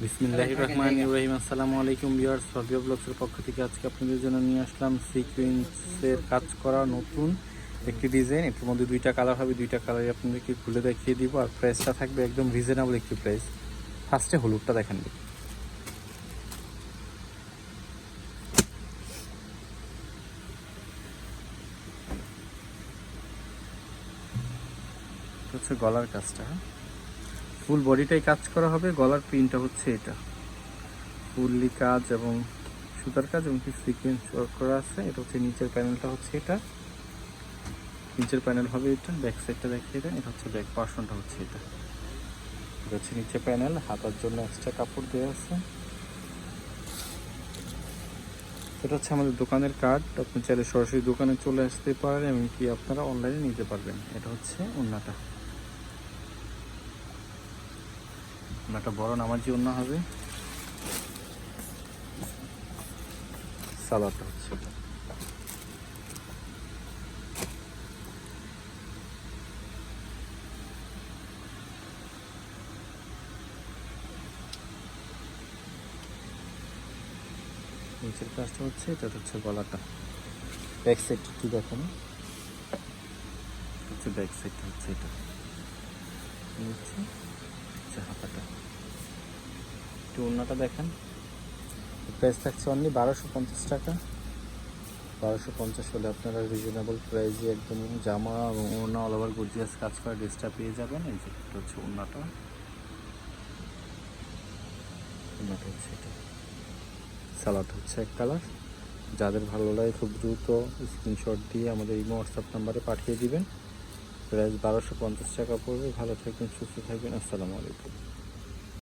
বিসমিল্লাহির রহমান ইব্রাহিম আসসালামু আলাইকুম বিয়ার্স ফাবিয়া ব্লগসের পক্ষ থেকে আজকে আপনাদের জন্য নিয়ে আসলাম সিকুয়েন্সের কাজ করা নতুন একটি ডিজাইন এটার মধ্যে দুইটা কালার হবে দুইটা কালারই আপনাদেরকে খুলে দেখিয়ে দিব। আর প্রাইসটা থাকবে একদম রিজনেবল একটি প্রাইস ফার্স্টে হলুদটা দেখেন হচ্ছে গলার কাজটা হ্যাঁ? ফুল বডিটাই কাজ করা হবে, গলার প্রিন্টটা হচ্ছে এটা। ফুললি কাজ এবং সুতার কাজ এবং কিছু সিকোয়েন্স ওয়ার্ক করা আছে। এটা হচ্ছে নিচের প্যানেলটা হচ্ছে এটা। নিচের প্যানেল হবে এটা ব্যাক সাইডটা দেখিয়ে দেন। এটা হচ্ছে ব্যাক পার্সনটা হচ্ছে এটা। এটা হচ্ছে নিচে প্যানেল হাতার জন্য এক্সট্রা কাপড় দেওয়া আছে। এটা হচ্ছে আমাদের দোকানের কার্ড আপনি চাইলে সরাসরি দোকানে চলে আসতে পারেন এমনকি আপনারা অনলাইনে নিতে পারবেন। এটা হচ্ছে অন্যটা একটা বড় নামাজি অন্য হবে। সালাদটা হচ্ছে। নিচের কাজটা হচ্ছে এটা হচ্ছে গলাটা। ব্যাক সাইড একটু দেখেন। হচ্ছে ব্যাক সাইডটা হচ্ছে এটা। হচ্ছে হাতাটা। একটু অন্যটা দেখেন। প্রাইস থাকছে অনলি বারোশো পঞ্চাশ টাকা। বারোশো পঞ্চাশ হলে আপনারা রিজনেবল প্রাইসে একদম জামা এবং ওড়না অল ওভার গুজিয়াস কাজ করা ড্রেসটা পেয়ে যাবেন। এই যে এটা হচ্ছে ওড়নাটা। ওড়নাটা হচ্ছে এটা। সালাদ হচ্ছে এক কালার। যাদের ভালো লাগে খুব দ্রুত স্ক্রিনশট দিয়ে আমাদের এই হোয়াটসঅ্যাপ নাম্বারে পাঠিয়ে দিবেন। প্রাইস বারোশো পঞ্চাশ টাকা পড়বে। ভালো থাকবেন, সুস্থ থাকবেন। আসসালামু আলাইকুম।